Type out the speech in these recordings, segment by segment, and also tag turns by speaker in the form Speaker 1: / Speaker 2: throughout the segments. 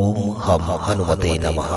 Speaker 1: ওম হম হনুমতে নমঃ।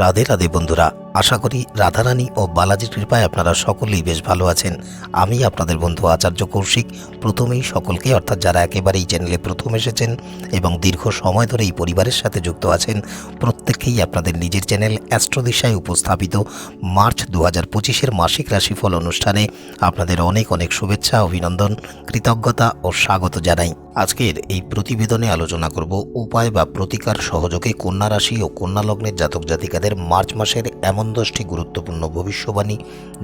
Speaker 1: রাধে রাধে বন্ধুরা, আশা করি রাধারানী ও বালাজির কৃপায় আপনারা সকলেই বেশ ভালো আছেন। আমি আপনাদের বন্ধু আচার্য কৌশিক, প্রথমেই সকলকে, অর্থাৎ যারা একেবারে এই চ্যানেলে প্রথম এসেছেন এবং দীর্ঘ সময় ধরে এই পরিবারের সাথে যুক্ত আছেন, প্রত্যেককেই আপনাদের নিজের চ্যানেল অ্যাস্ট্রোদিশায় উপস্থাপিত মার্চ দু হাজার পঁচিশের মাসিক রাশিফল অনুষ্ঠানে আপনাদের অনেক অনেক শুভেচ্ছা, অভিনন্দন, কৃতজ্ঞতা ও স্বাগত জানাই। আজকের এই প্রতিবেদনে আলোচনা করব উপায় বা প্রতিকার সহযোগে কন্যা রাশি ও কন্যা লগ্নের জাতক জাতিকাদের মার্চ মাসের এমন দশটি গুরুত্বপূর্ণ ভবিষ্যবাণী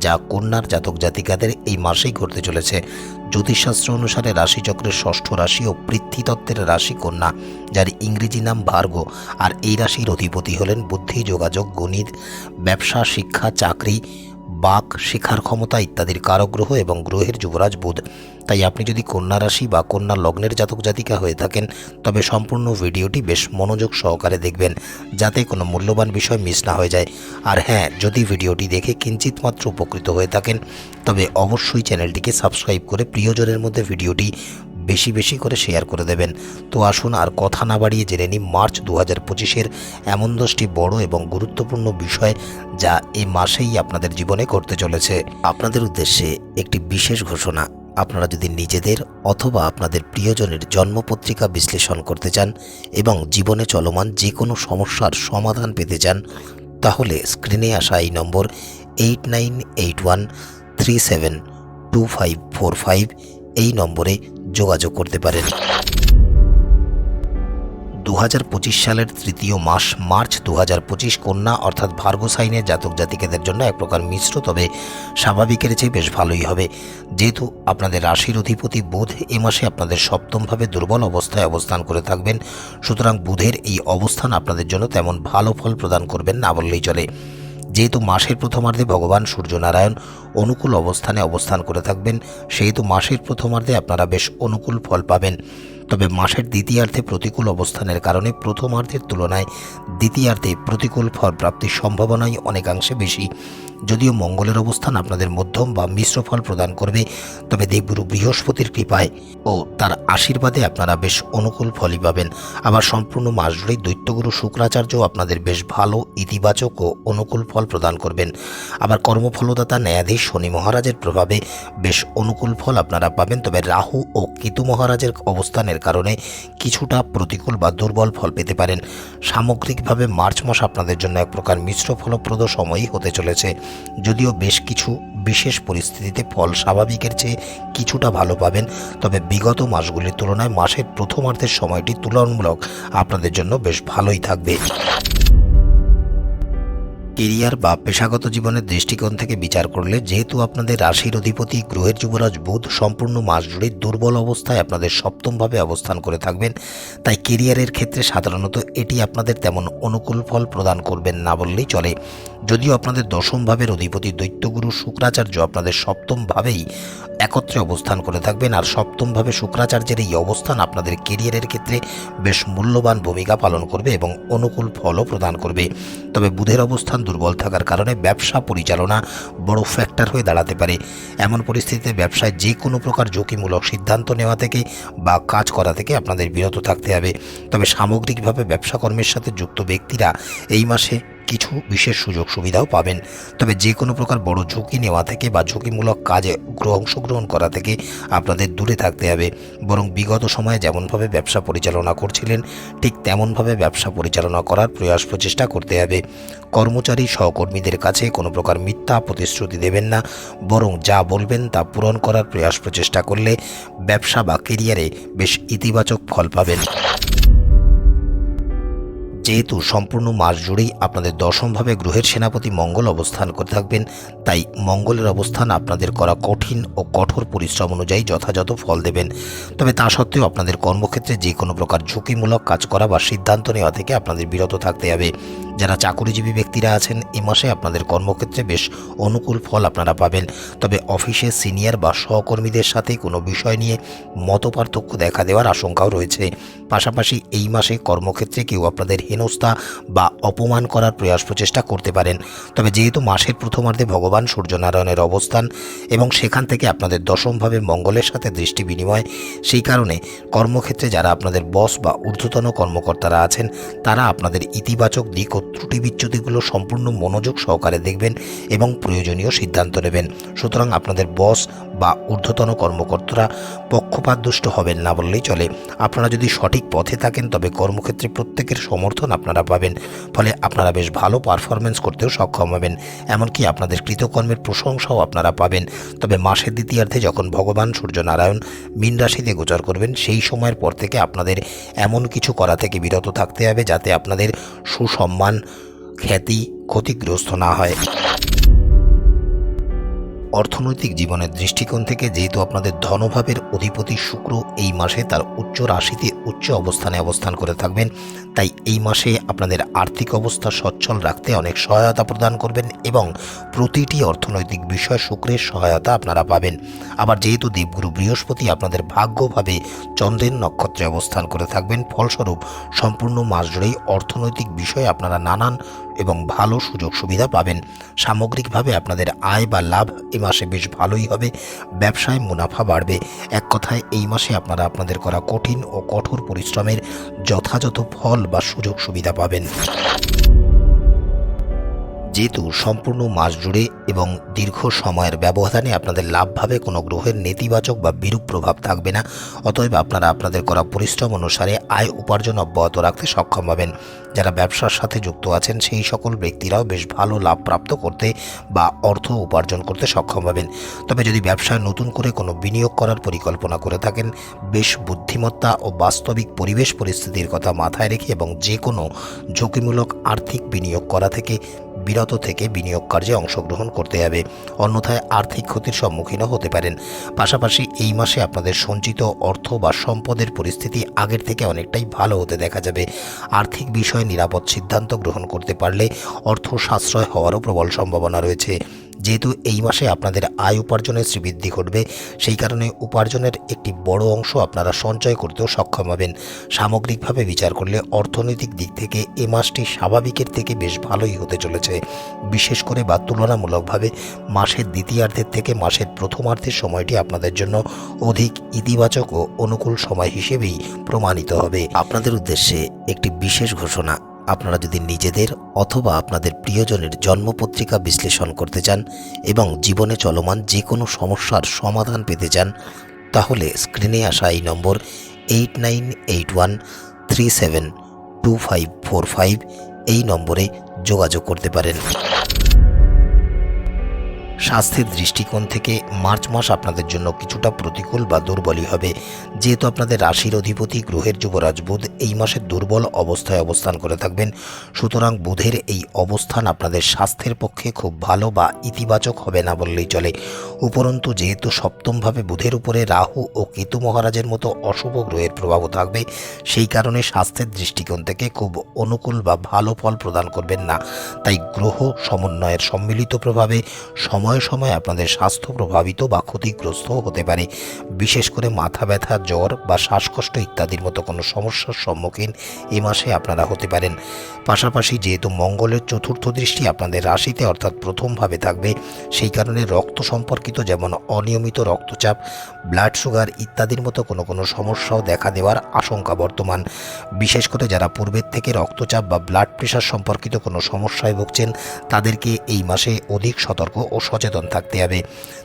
Speaker 1: যা কন্যার জাতক জাতিকাদের এই মাসেই ঘটতে চলেছে। জ্যোতিষশাস্ত্র অনুসারে রাশিচক্রের ষষ্ঠ রাশি ও পৃথ্বীতত্ত্বের রাশি কন্যা, যার ইংরেজি নাম ভার্গ, আর এই রাশির অধিপতি হলেন বুদ্ধি, যোগাযোগ, গণিত, ব্যবসা, শিক্ষা, চাকরি বাক শিক্ষার ক্ষমতা ইত্যাদির কারগ্রহ এবং গ্রহের যুবরাজ বুধ। তাই আপনি যদি কন্যা রাশি বা কন্যা লগ্নের জাতক জাতিকা হয়ে থাকেন, তবে সম্পূর্ণ ভিডিওটি বেশ মনোযোগ সহকারে দেখবেন, যাতে কোনো মূল্যবান বিষয় মিস না হয়ে যায়। আর হ্যাঁ যদি ভিডিওটি দেখে কিঞ্চিত মাত্র উপকৃত হয়ে থাকেন, তবে অবশ্যই চ্যানেলটিকে সাবস্ক্রাইব করে প্রিয়জনের মধ্যে ভিডিওটি বেশি বেশি করে শেয়ার করে দেবেন। তো আসুন আর কথা না বাড়িয়ে জেনে নিই মার্চ দু হাজার পঁচিশের এমন দশটি বড় এবং গুরুত্বপূর্ণ বিষয় যা এই মাসেই আপনাদের জীবনে ঘটতে চলেছে। আপনাদের উদ্দেশ্যে একটি বিশেষ ঘোষণা, আপনারা যদি নিজেদের অথবা আপনাদের প্রিয়জনের জন্মপত্রিকা বিশ্লেষণ করতে চান এবং জীবনে চলমান যে কোনো সমস্যার সমাধান পেতে চান, তাহলে স্ক্রিনে আসা এই নম্বর eight nine eight one three seven two five four five এই নম্বরে যোগাযোগ করতে পারেন। দু হাজার পঁচিশ সালের তৃতীয় মাস, মার্চ দু হাজার পঁচিশ, কন্যা অর্থাৎ ভার্গ সাইনের জাতক জাতিকেদের জন্য এক প্রকার মিশ্র, তবে স্বাভাবিকের চেয়ে বেশ ভালোই হবে। যেহেতু আপনাদের রাশির অধিপতি বুধ এ মাসে আপনাদের সপ্তমভাবে দুর্বল অবস্থায় অবস্থান করে থাকবেন, সুতরাং বুধের এই অবস্থান আপনাদের জন্য তেমন ভালো ফল প্রদান করবেন না বললেই চলে। যেহেতু মাসের প্রথমার্ধে ভগবান সূর্যনারায়ণ অনুকূল অবস্থানে অবস্থান করে থাকবেন, সেহেতু মাসের প্রথমার্ধে আপনারা বেশ অনুকূল ফল পাবেন। তবে মাসের দ্বিতীয়ার্ধে প্রতিকূল অবস্থানের কারণে প্রথমার্ধের তুলনায় দ্বিতীয়ার্ধে প্রতিকূল ফল প্রাপ্তির সম্ভাবনাই অনেকাংশে বেশি। যদিও মঙ্গলের অবস্থান আপনাদের মধ্যম বা মিশ্র ফল প্রদান করবে, তবে দেবগুরু বৃহস্পতির কৃপায় ও তার আশীর্বাদে আপনারা বেশ অনুকূল ফলই পাবেন। আবার সম্পূর্ণ মাস জুড়েই দৈত্যগুরু শুক্রাচার্য আপনাদের বেশ ভালো, ইতিবাচক ও অনুকূল ফল প্রদান করবেন। আবার কর্মফলদাতা ন্যায়াধীশ শনি মহারাজের প্রভাবে বেশ অনুকূল ফল আপনারা পাবেন, তবে রাহু ও কেতু মহারাজের অবস্থানের কারণে কিছুটা প্রতিকূল বা দুর্বল ফল পেতে পারেন। সামগ্রিকভাবে মার্চ মাস আপনাদের জন্য এক প্রকার মিশ্র ফলপ্রদ সময়ই হতে চলেছে। যদিও বেশ কিছু বিশেষ পরিস্থিতিতে ফল স্বাভাবিকের চেয়ে কিছুটা ভালো পাবেন, তবে বিগত মাসগুলির তুলনায় মাসের প্রথমার্ধের সময়টি তুলনামূলক আপনাদের জন্য বেশ ভালোই থাকবে। কেরিয়ার বা পেশাগত জীবনের দৃষ্টিকোণ থেকে বিচার করলে যেহেতু আপনাদের রাশির অধিপতি গ্রহের যুবরাজ বুধ সম্পূর্ণ মাস জুড়ে দুর্বল অবস্থায় আপনাদের সপ্তমভাবে অবস্থান করে থাকবেন, তাই কেরিয়ারের ক্ষেত্রে সাধারণত এটি আপনাদের তেমন অনুকূল ফল প্রদান করবেন না বললেই চলে। যদিও আপনাদের দশম ভাবের অধিপতি দৈত্যগুরু শুক্রাচার্য আপনাদের সপ্তম ভাবেই একত্রে অবস্থান করে থাকবেন, আর সপ্তমভাবে শুক্রাচার্যের এই অবস্থান আপনাদের কেরিয়ারের ক্ষেত্রে বেশ মূল্যবান ভূমিকা পালন করবে এবং অনুকূল ফলও প্রদান করবে। তবে বুধের অবস্থান দুর্বল থাকার কারণে ব্যবসা পরিচালনা বড় ফ্যাক্টর হয়ে দাঁড়াতে পারে। এমন পরিস্থিতিতে ব্যবসায় যে কোনো প্রকার ঝুঁকিমূলক সিদ্ধান্ত নেওয়া থেকে বা কাজ করা থেকে আপনাদের বিরত থাকতে হবে। তবে সামগ্রিকভাবে ব্যবসাকর্মের সাথে যুক্ত ব্যক্তিরা এই মাসে কিছু বিশেষ সুযোগ সুবিধাও পাবেন। তবে যে কোনো প্রকার বড় ঝুঁকি নেওয়া থেকে বা ঝুঁকিমূলক কাজে অংশগ্রহণ করা থেকে আপনাদের দূরে থাকতে হবে। বরং বিগত সময়ে যেমনভাবে ব্যবসা পরিচালনা করছিলেন, ঠিক তেমনভাবে ব্যবসা পরিচালনা করার প্রয়াস প্রচেষ্টা করতে হবে। কর্মচারী সহকর্মীদের কাছে কোনো প্রকার মিথ্যা প্রতিশ্রুতি দেবেন না, বরং যা বলবেন তা পূরণ করার প্রয়াস প্রচেষ্টা করলে ব্যবসা বা কেরিয়ারে বেশ ইতিবাচক ফল পাবেন। যেহেতু সম্পূর্ণ মাস জুড়েই আপনাদের দশমভাবে গ্রহের সেনাপতি মঙ্গল অবস্থান করে থাকবেন তাই মঙ্গলের অবস্থান আপনাদের করা কঠিন ও কঠোর পরিশ্রম অনুযায়ী যথাযথ ফল দেবেন। তবে তা সত্ত্বেও আপনাদের কর্মক্ষেত্রে যে কোনো প্রকার ঝুঁকিমূলক কাজ করা বা সিদ্ধান্ত নেওয়া থেকে আপনাদের বিরত থাকতে হবে। যারা চাকুরিজীবী ব্যক্তিরা আছেন, এ মাসে আপনাদের কর্মক্ষেত্রে বেশ অনুকূল ফল আপনারা পাবেন। তবে অফিসে সিনিয়র বা সহকর্মীদের সাথে কোনো বিষয় নিয়ে মতপার্থক্য দেখা দেওয়ার আশঙ্কাও রয়েছে। পাশাপাশি এই মাসে কর্মক্ষেত্রে কেউ আপনাদের হেনস্থা বা অপমান করার প্রয়াস প্রচেষ্টা করতে পারেন। তবে যেহেতু মাসের প্রথমার্ধে ভগবান ভগবান সূর্যনারায়ণের অবস্থান এবং সেখান থেকে আপনাদের দশমভাবে মঙ্গলের সাথে দৃষ্টি বিনিময়। সেই কারণে কর্মক্ষেত্রে যারা আপনাদের বস বা ঊর্ধ্বতন কর্মকর্তারা আছেন, তারা আপনাদের ইতিবাচক দিক ও ত্রুটি বিচ্যুতিগুলো সম্পূর্ণ মনোযোগ সহকারে দেখবেন এবং প্রয়োজনীয় সিদ্ধান্ত নেবেন। সুতরাং আপনাদের বস বা ঊর্ধ্বতন কর্মকর্তারা পক্ষপাতদুষ্ট হবেন না বললেই চলে। আপনারা যদি সঠিক পথে থাকেন, তবে কর্মক্ষেত্রে প্রত্যেকের সমর্থন আপনারা পাবেন। ফলে আপনারা বেশ ভালো পারফরমেন্স করতেও সক্ষম হবেন। এমনকি আপনাদের কৃতকর্মের প্রশংসাও আপনারা পাবেন। তবে মাসের দ্বিতীয়ার্ধে যখন ভগবান সূর্যনারায়ণ মীন রাশিতে গোচর করবেন, সেই সময়ের পর থেকে আপনাদের এমন কিছু করা থেকে বিরত থাকতে হবে যাতে আপনাদের সুসম্মান, খ্যাতি ক্ষতিগ্রস্ত না হয়। অর্থনৈতিক জীবনের দৃষ্টিকোণ থেকে যেহেতু আপনাদের ধনভাবের অধিপতি শুক্র এই মাসে তার উচ্চ রাশিতে উচ্চ অবস্থানে অবস্থান করে থাকবেন, তাই এই মাসে আপনাদের আর্থিক অবস্থা সচ্ছল রাখতে অনেক সহায়তা প্রদান করবেন এবং প্রতিটি অর্থনৈতিক বিষয় শুক্রের সহায়তা আপনারা পাবেন। আবার যেহেতু দেবগুরু বৃহস্পতি আপনাদের ভাগ্যভাবে চন্দ্রের নক্ষত্রে অবস্থান করে থাকবেন, ফলস্বরূপ সম্পূর্ণ মাস জুড়েই অর্থনৈতিক বিষয়ে আপনারা নানান এবং ভালো সুযোগ সুবিধা পাবেন। সামগ্রিকভাবে আপনাদের আয় বা লাভ এই মাসে বেশ ভালোই হবে। ব্যবসায় মুনাফা বাড়বে। এক কথায়, এই মাসে আপনারা আপনাদের করা কঠিন ও কঠোর পরিশ্রমের যথাযথ ফল বা সুযোগ সুবিধা পাবেন। যেহেতু সম্পূর্ণ মাস জুড়ে এবং দীর্ঘ সময়ের ব্যবধানে আপনাদের লাভভাবে কোনো গ্রহের নেতিবাচক বা বিরূপ প্রভাব থাকবে না, অতএব আপনারা আপনাদের করা পরিশ্রম অনুসারে আয় উপার্জন অব্যাহত রাখতে সক্ষম হবেন। যারা ব্যবসার সাথে যুক্ত আছেন, সেই সকল ব্যক্তিরাও বেশ ভালো লাভ প্রাপ্ত করতে বা অর্থ উপার্জন করতে সক্ষম হবেন। তবে যদি ব্যবসায় নতুন করে কোনো বিনিয়োগ করার পরিকল্পনা করে থাকেন, বেশ বুদ্ধিমত্তা ও বাস্তবিক পরিবেশ পরিস্থিতির কথা মাথায় রেখে এবং যে কোনো ঝুঁকিমূলক আর্থিক বিনিয়োগ করা থেকে বিরত থেকে বিনিয়োগ কার্যে অংশগ্রহণ করতে হবে। অন্যথায় আর্থিক ক্ষতির সম্মুখীনও হতে পারেন। পাশাপাশি এই মাসে আপনাদের সঞ্চিত অর্থ বা সম্পদের পরিস্থিতি আগের থেকে অনেকটাই ভালো হতে দেখা যাবে। আর্থিক বিষয়ে নিরাপদ সিদ্ধান্ত গ্রহণ করতে পারলে অর্থ সাশ্রয় হওয়ারও প্রবল সম্ভাবনা রয়েছে। যেহেতু এই মাসে আপনাদের আয় উপার্জনের শ্রীবৃদ্ধি ঘটবে, সেই কারণে উপার্জনের একটি বড় অংশ আপনারা সঞ্চয় করতেও সক্ষম হবেন। সামগ্রিকভাবে বিচার করলে অর্থনৈতিক দিক থেকে এ মাসটি স্বাভাবিকের থেকে বেশ ভালোই হতে চলেছে। বিশেষ করে বা তুলনামূলকভাবে মাসের দ্বিতীয়ার্ধের থেকে মাসের প্রথমার্ধের সময়টি আপনাদের জন্য অধিক ইতিবাচক ও অনুকূল সময় হিসেবেই প্রমাণিত হবে। আপনাদের উদ্দেশ্যে একটি বিশেষ ঘোষণা আপনারা যদি নিজেদের অথবা আপনাদের প্রিয়জনের জন্মপত্রিকা বিশ্লেষণ করতে চান এবং জীবনে চলমান যে কোনো সমস্যার সমাধান পেতে চান, তাহলে স্ক্রিনে আসা এই নম্বর eight nine eight one three seven two five four five এই নম্বরে যোগাযোগ করতে পারেন। স্বাস্থ্যের দৃষ্টিকোণ থেকে মার্চ মাস আপনাদের জন্য কিছুটা প্রতিকূল বা দুর্বলই হবে। যেহেতু আপনাদের রাশির অধিপতি গ্রহের যুবরাজ বুধ এই মাসে দুর্বল অবস্থায় অবস্থান করে থাকবেন। সুতরাং বুধের এই অবস্থান আপনাদের স্বাস্থ্যের পক্ষে খুব ভালো বা ইতিবাচক হবে না বললেই চলে। উপরন্তু, যেহেতু সপ্তমভাবে বুধের উপরে রাহু ও কেতু মহারাজের মতো অশুভ গ্রহের প্রভাবও থাকবে, সেই কারণে স্বাস্থ্যের দৃষ্টিকোণ থেকে খুব অনুকূল বা ভালো ফল প্রদান করবেন না। তাই গ্রহ সমন্বয়ের সম্মিলিত প্রভাবে সময় সময়ে আপনাদের স্বাস্থ্য প্রভাবিত বা ক্ষতিগ্রস্ত হতে পারে। বিশেষ করে মাথা ব্যথা, জ্বর বা শ্বাসকষ্ট ইত্যাদির মতো কোনো সমস্যার সম্মুখীন এ মাসে আপনারা হতে পারেন। পাশাপাশি যেহেতু মঙ্গলের চতুর্থ দৃষ্টি আপনাদের রাশিতে অর্থাৎ প্রথমভাবে থাকবে, সেই কারণে রক্ত সম্পর্কিত যেমন অনিয়মিত রক্তচাপ ব্লাড সুগার ইত্যাদির মতো কোনো কোনো সমস্যাও দেখা দেওয়ার আশঙ্কা বর্তমান। বিশেষ করে যারা পূর্বের থেকে রক্তচাপ বা ব্লাড প্রেশার সম্পর্কিত কোনো সমস্যায় ভুগছেন, তাদেরকে এই মাসে অধিক সতর্ক ও সচেতন থাকতে হবে।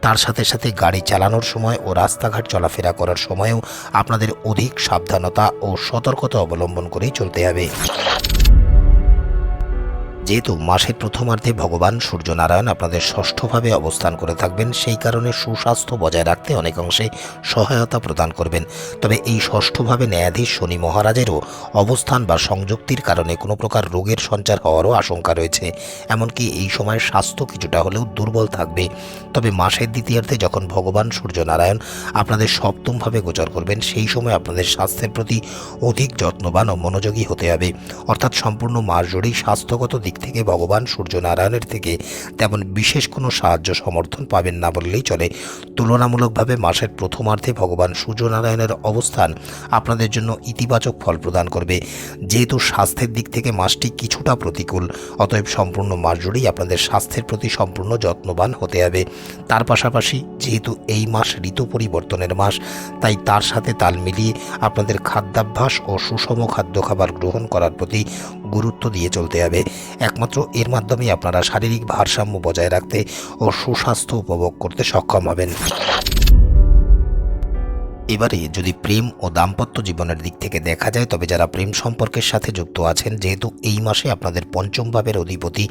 Speaker 1: তার সাথে সাথে গাড়ি চালানোর সময় ও রাস্তাঘাট চলাফেরা করার সময়ও আপনাদের অধিক সাবধানতা ও সতর্কতা অবলম্বন করেই চলতে হবে। যেহেতু মাসের প্রথমার্ধে ভগবান সূর্যনারায়ণ আপনাদের ষষ্ঠভাবে অবস্থান করে থাকবেন, সেই কারণে সুস্বাস্থ্য বজায় রাখতে অনেকাংশে সহায়তা প্রদান করবেন। তবে এই ষষ্ঠভাবে ন্যায়াধীশ শনি মহারাজেরও অবস্থান বা সংযুক্তির কারণে কোনো প্রকার রোগের সঞ্চার হওয়ারও আশঙ্কা রয়েছে। এমনকি এই সময় স্বাস্থ্য কিছুটা হলেও দুর্বল থাকবে। তবে মাসের দ্বিতীয়ার্ধে যখন ভগবান সূর্যনারায়ণ আপনাদের সপ্তমভাবে গোচর করবেন, সেই সময় আপনাদের স্বাস্থ্যের প্রতি অধিক যত্নবান ও মনোযোগী হতে হবে। অর্থাৎ সম্পূর্ণ মাস জুড়েই স্বাস্থ্যগত দিক থেকে ভগবান সূর্যনারায়ণের থেকে তেমন বিশেষ কোনো সাহায্য সমর্থন পাবেন না বললেই চলে। তুলনামূলকভাবে মাসের প্রথমার্ধে ভগবান সূর্যনারায়ণের অবস্থান আপনাদের জন্য ইতিবাচক ফল প্রদান করবে। যেহেতু স্বাস্থ্যের দিক থেকে মাসটি কিছুটা প্রতিকূল, অতএব সম্পূর্ণ মাস জুড়েই আপনাদের স্বাস্থ্যের প্রতি সম্পূর্ণ যত্নবান হতে হবে। তার পাশাপাশি যেহেতু এই মাস ঋতু পরিবর্তনের মাস, তাই তার সাথে তাল মিলিয়ে আপনাদের খাদ্যাভ্যাস ও সুষম খাদ্য খাবার গ্রহণ করার প্রতি গুরুত্ব দিয়ে চলতে হবে। একমাত্র এর মাধ্যমে আপনারা শারীরিক ভারসাম্য বজায় রাখতে ও সুস্বাস্থ্য উপভোগ করতে সক্ষম হবেন। এবারে যদি প্রেম ও দাম্পত্য জীবনের দিক থেকে দেখা যায়, তবে যারা প্রেম সম্পর্কের সাথে যুক্ত আছেন, যেহেতু এই মাসে আপনাদের পঞ্চম ভাবের অধিপতি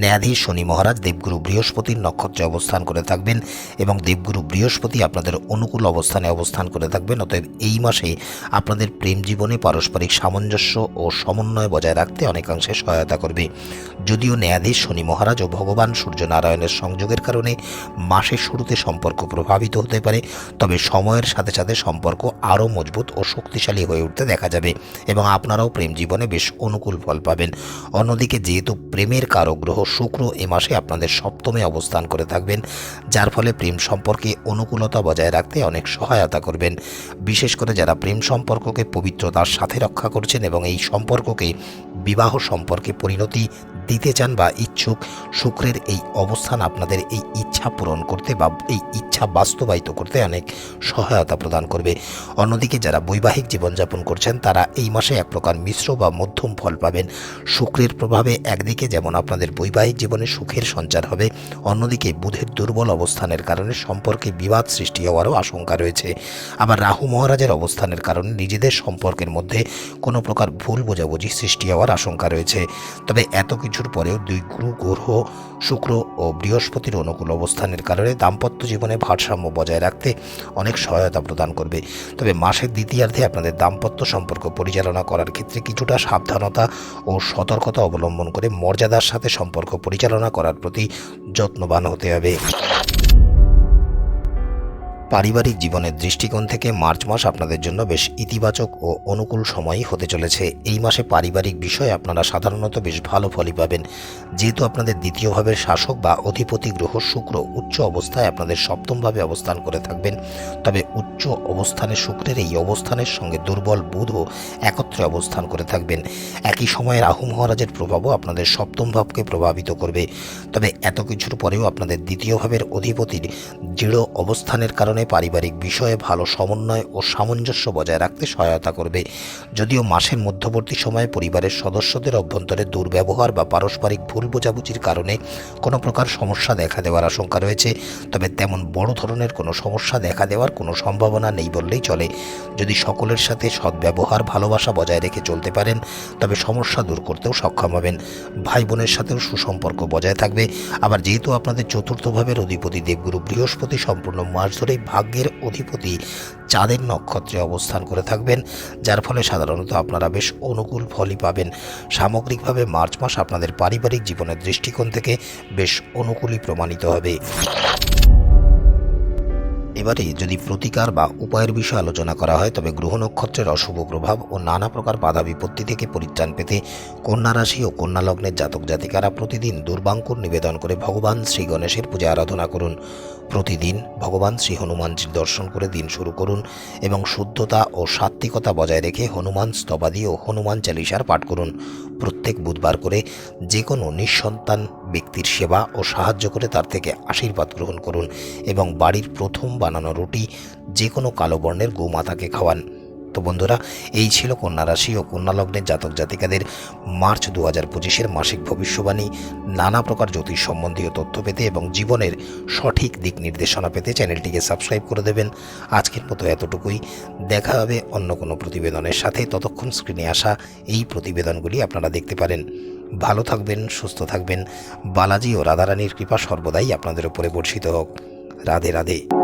Speaker 1: ন্যায়াধীশ শনি মহারাজ দেবগুরু বৃহস্পতির নক্ষত্রে অবস্থান করে থাকবেন এবং দেবগুরু বৃহস্পতি আপনাদের অনুকূল অবস্থানে অবস্থান করে থাকবেন। অতএব এই মাসে আপনাদের প্রেম জীবনে পারস্পরিক সামঞ্জস্য ও সমন্বয় বজায় রাখতে অনেকাংশে সহায়তা করবে। যদিও ন্যায়াধীশ শনি মহারাজ ও ভগবান সূর্যনারায়ণের সংযোগের কারণে মাসের শুরুতে সম্পর্ক প্রভাবিত হতে পারে, তবে সময়ের সাথে সাথে সম্পর্ক আরও মজবুত ও শক্তিশালী হয়ে উঠতে দেখা যাবে এবং আপনারাও প্রেম জীবনে বেশ অনুকূল ফল পাবেন। অন্যদিকে যেহেতু প্রেমের কারক গ্রহ শুক্র এ মাসে আপনাদের সপ্তমে অবস্থান করে থাকবেন, যার ফলে প্রেম সম্পর্কে অনুকূলতা বজায় রাখতে অনেক সহায়তা করবেন। বিশেষ করে যারা প্রেম সম্পর্ককে পবিত্রতার সাথে রক্ষা করছেন এবং এই সম্পর্ককে বিবাহ সম্পর্কে পরিণতি দিতে চান বা ইচ্ছুক, শুক্রের এই অবস্থান আপনাদের এই ইচ্ছা পূরণ করতে বা এই ইচ্ছা বাস্তবায়িত করতে অনেক সহায়তা প্রদান করবে। অন্যদিকে যারা বৈবাহিক জীবনযাপন করছেন, তারা এই মাসে এক প্রকার মিশ্র বা মধ্যম ফল পাবেন। শুক্রের প্রভাবে একদিকে যেমন আপনাদের বৈবাহিক জীবনে সুখের সঞ্চার হবে, অন্যদিকে বুধের দুর্বল অবস্থানের কারণে সম্পর্কে বিবাদ সৃষ্টি হওয়ারও আশঙ্কা রয়েছে। আবার রাহু মহারাজের অবস্থানের কারণে নিজেদের সম্পর্কের মধ্যে কোনো প্রকার ভুল বোঝাবুঝি সৃষ্টি হওয়ার আশঙ্কা রয়েছে। তবে এত কিছুর পরেও দুই গুরু গ্রহ শুক্র ও বৃহস্পতির অনুকূল অবস্থানের কারণে দাম্পত্য জীবনে ভারসাম্য বজায় রাখতে অনেক সহায়তা প্রদান করবে। তবে মাসের দ্বিতীয়ার্ধে আপনাদের দাম্পত্য সম্পর্ক পরিচালনা করার ক্ষেত্রে কিছুটা সাবধানতা ও সতর্কতা অবলম্বন করে মর্যাদার সাথে সম্পর্ক পরিচালনা করার প্রতি যত্নবান হতে হবে। পারিবারিক জীবনের দৃষ্টিকোণ থেকে মার্চ মাস আপনাদের জন্য বেশ ইতিবাচক ও অনুকূল সময়ই হতে চলেছে। এই মাসে পারিবারিক বিষয়ে আপনারা সাধারণত বেশ ভালো ফলই পাবেন। যেহেতু আপনাদের দ্বিতীয়ভাবে শাসক বা অধিপতি গ্রহ শুক্র উচ্চ অবস্থায় আপনাদের সপ্তমভাবে অবস্থান করে থাকবেন। তবে উচ্চ অবস্থানে শুক্রের এই অবস্থানের সঙ্গে দুর্বল বুধও একত্রে অবস্থান করে থাকবেন। একই সময়ে রাহু মহারাজের প্রভাবও আপনাদের সপ্তম ভাবকে প্রভাবিত করবে। তবে এত কিছুর পরেও আপনাদের দ্বিতীয় ভাবের অধিপতির দৃঢ় অবস্থানের কারণে পারিবারিক বিষয়ে ভালো সমন্বয় ও সামঞ্জস্য বজায় রাখতে সহায়তা করবে। যদিও মাসের মধ্যবর্তী সময়ে পরিবারের সদস্যদের অভ্যন্তরে দুর্ব্যবহার বা পারস্পরিক ভুল বোঝাবুঝির কারণে কোনো প্রকার সমস্যা দেখা দেওয়ার আশঙ্কা রয়েছে, তবে তেমন বড় ধরনের কোনো সমস্যা দেখা দেওয়ার কোনো সম্ভাবনা নেই বললেই চলে। যদি সকলের সাথে সদ্ব্যবহার, ভালোবাসা বজায় রেখে চলতে পারেন, তবে সমস্যা দূর করতেও সক্ষম হবেন। ভাই বোনের সাথেও সুসম্পর্ক বজায় থাকবে। আবার যেহেতু আপনাদের চতুর্থ ভাবের অধিপতি দেবগুরু বৃহস্পতি সম্পূর্ণ মাস ধরেই ভাগ্যের অধিপতি চাঁদের নক্ষত্রে অবস্থান করে থাকবেন, যার ফলে সাধারণত আপনারা বেশ অনুকূল ফলই পাবেন। সামগ্রিকভাবে মার্চ মাস আপনাদের পারিবারিক জীবনের দৃষ্টিকোণ থেকে বেশ অনুকূলই প্রমাণিত হবে। এবারে যদি প্রতিকার বা উপায়ের বিষয়ে আলোচনা করা হয়, তবে গ্রহ নক্ষত্রের অশুভ প্রভাব ও নানা প্রকার বাধা বিপত্তি থেকে পরিত্রাণ পেতে কন্যা রাশি ও কন্যা লগ্নের জাতক জাতিকারা প্রতিদিন দুর্বাঙ্কুর নিবেদন করে ভগবান শ্রী গণেশের পূজা আরাধনা করুন। প্রতিদিন ভগবান শ্রী হনুমানজির দর্শন করে দিন শুরু করুন এবং শুদ্ধতা ও সাত্ত্বিকতা বজায় রেখে হনুমান স্তবাদি ও হনুমান চালিসার পাঠ করুন। প্রত্যেক বুধবার করে যে কোনো নিঃসন্তান ব্যক্তির সেবা ও সাহায্য করে তার থেকে আশীর্বাদ গ্রহণ করুন এবং বাড়ির প্রথম বানানো রুটি যে কোনো কালো বর্ণের গোমাতাকে খাওয়ান। তো বন্ধুরা, এই ছিল কন্যা রাশি ও কন্যা লগ্নের জাতক জাতিকাদের মার্চ দু হাজার পঁচিশের মাসিক ভবিষ্যবাণী। নানা প্রকার জ্যোতিষ সম্বন্ধীয় তথ্য পেতে এবং জীবনের সঠিক দিক নির্দেশনা পেতে চ্যানেলটিকে সাবস্ক্রাইব করে দেবেন। আজকের মতো এতটুকুই। দেখা হবে অন্য কোনো প্রতিবেদনের সাথে। ততক্ষণ স্ক্রিনে আসা এই প্রতিবেদনগুলি আপনারা দেখতে পারেন। ভালো থাকবেন, সুস্থ থাকবেন। বালাজি ও রাধারানীর কৃপা সর্বদাই আপনাদের উপরে বর্ষিত হোক। রাধে রাধে।